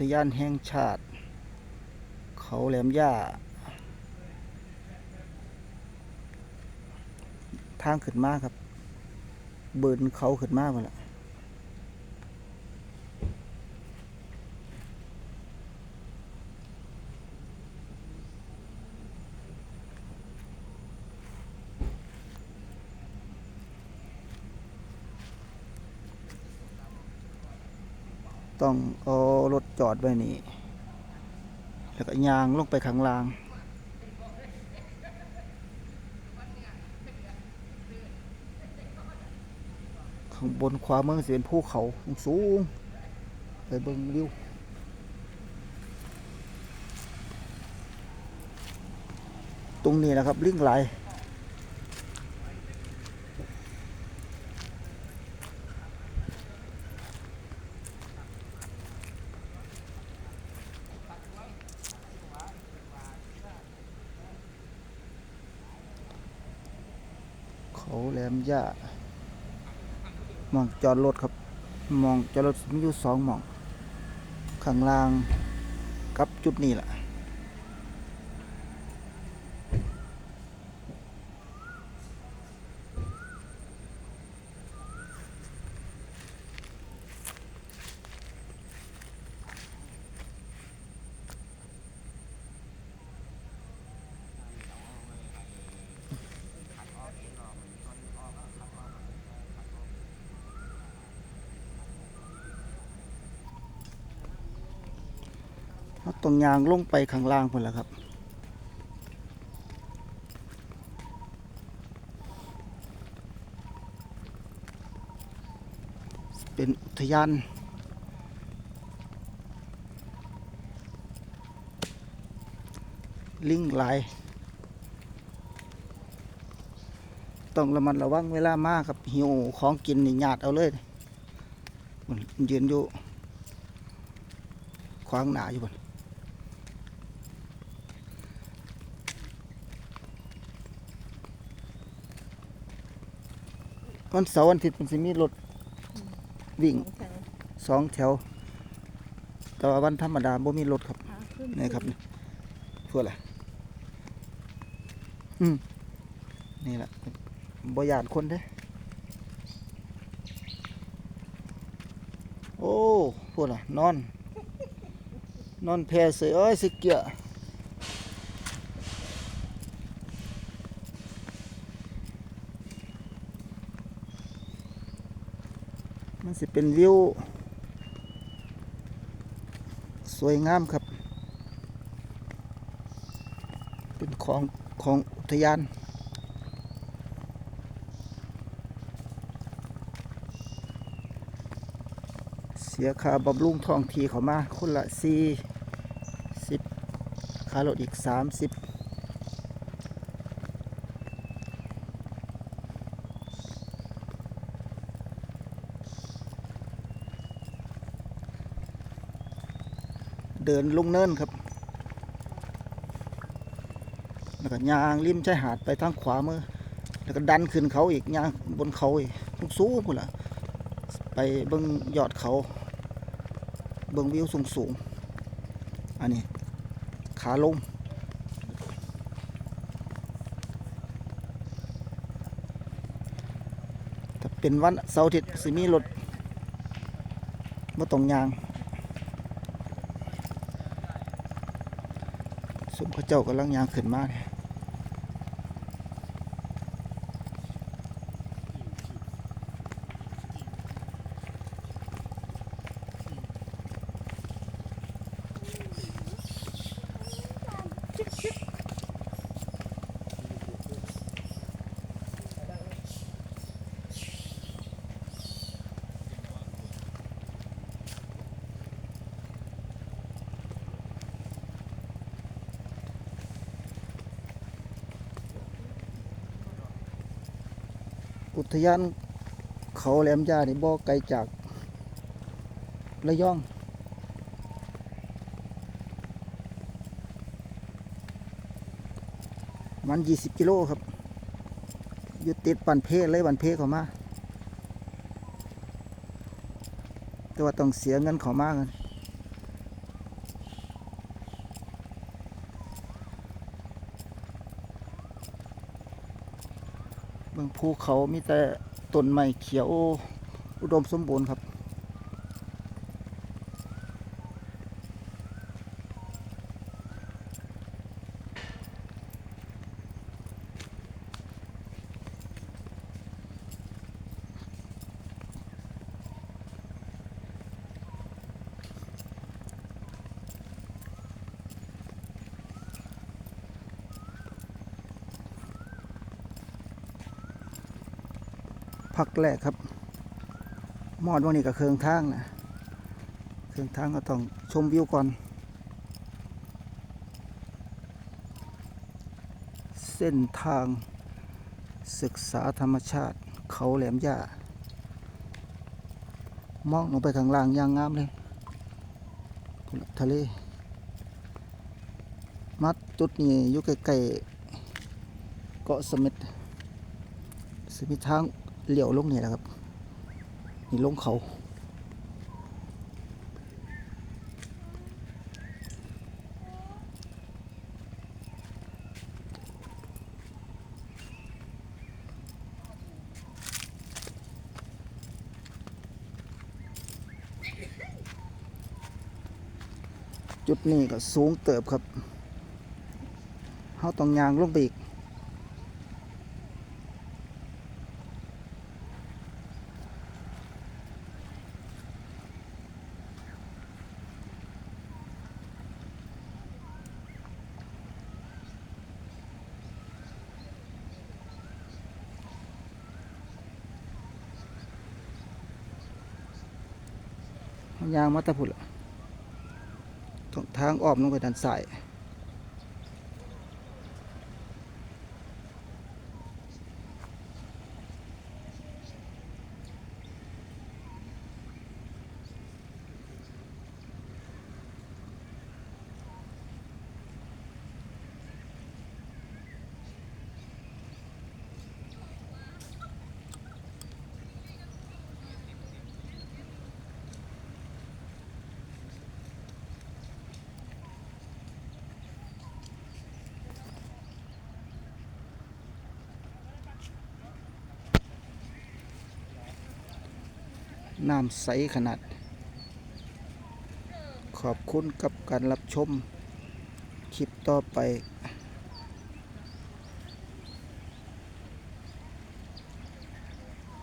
ทยานแห่งชาติ เขาแหลมย่า ทางขึ้นมากครับ เบินเขาขึ้นมาหมดละ ต้องเอารถจอดไว้นี่ แล้วก็ยางลงไปข้างล่าง ข้างบนขวามือสิเป็นภูเขาสูงไปเบิ่งริ้วตรงนี้นะครับลิงไหล เขาแหลมย่ามองจอดรถครับมองจอดรถมีอยู่สองมองข้างล่างกับจุดนี้แหละ เราต้องยางลงไปข้างล่างพุ่นแหละครับ เป็นอุทยานลิงหลาย ต้องระมัดระวังเวลามากครับหิวของกินนี่หยาดเอาเลยมันยืนอยู่ขวางหนาอยู่บน วันเสาร์วันอาทิตย์มันจะมีรถวิ่งสองแถว แต่ว่าวันธรรมดาบ่มีรถครับนี่ครับนี่พวกอะไรอืมนี่แหละบ่ยานคนเด้โอ้พวกอะไรนอน นอนแพเสยเอ้ยสิเกีย มันสิเป็นวิว สวยงามครับ เป็นของของอุทยานเสียค่าบำรุงท้องทีเขามาคนละสี่สิบค่ารถอีกสามสิบ เดินลงเนินครับแล้วก็ยางริมชายหาดไปทางขวามือแล้วก็ดันขึ้นเขาอีกยางบนเขาอีกสูงๆพุ่นละไปเบิ่งยอดเขา เบิ่งวิวสูงสูงๆอันนี้ ขาลงเป็นวันเสาร์อาทิตย์สิมีรถมาตรงยาง สมพระเจ้ากำลังยางขึ้นมากเลย อุทยานเขาแหลมยานี่บ่ไกลจากระยอง มันยี่สิบกิโลครับ อยู่ติดบันเพเลยบันเพเขามา แต่ว่าต้องเสียเงินเขามาก เบิ่งภูเขามีแต่ต้นไม้เขียวอุดมสมบูรณ์ครับ พักแรกครับ มอดวันนี้กับเครื่องทางนะเครื่องทางก็ต้องชมวิวก่อน เส้นทางศึกษาธรรมชาติ เขาแหลมย่ามองลงไปข้างล่างอย่างงามเลยทะเล มัดจุดนี้อยู่ใกล้ๆเกาะสม็ดสมีทาง เหลี้ยวลงนี่แหละครับ นี่ลงเขาจุดนี้ก็สูงเติบครับเขาต้องยางลงไปอีก ยางมาแตะพุ่นละต้องทางอ้อมลงไปด้านซ้าย น้ำใสขนาด ขอบคุณกับการรับชม คลิปต่อไป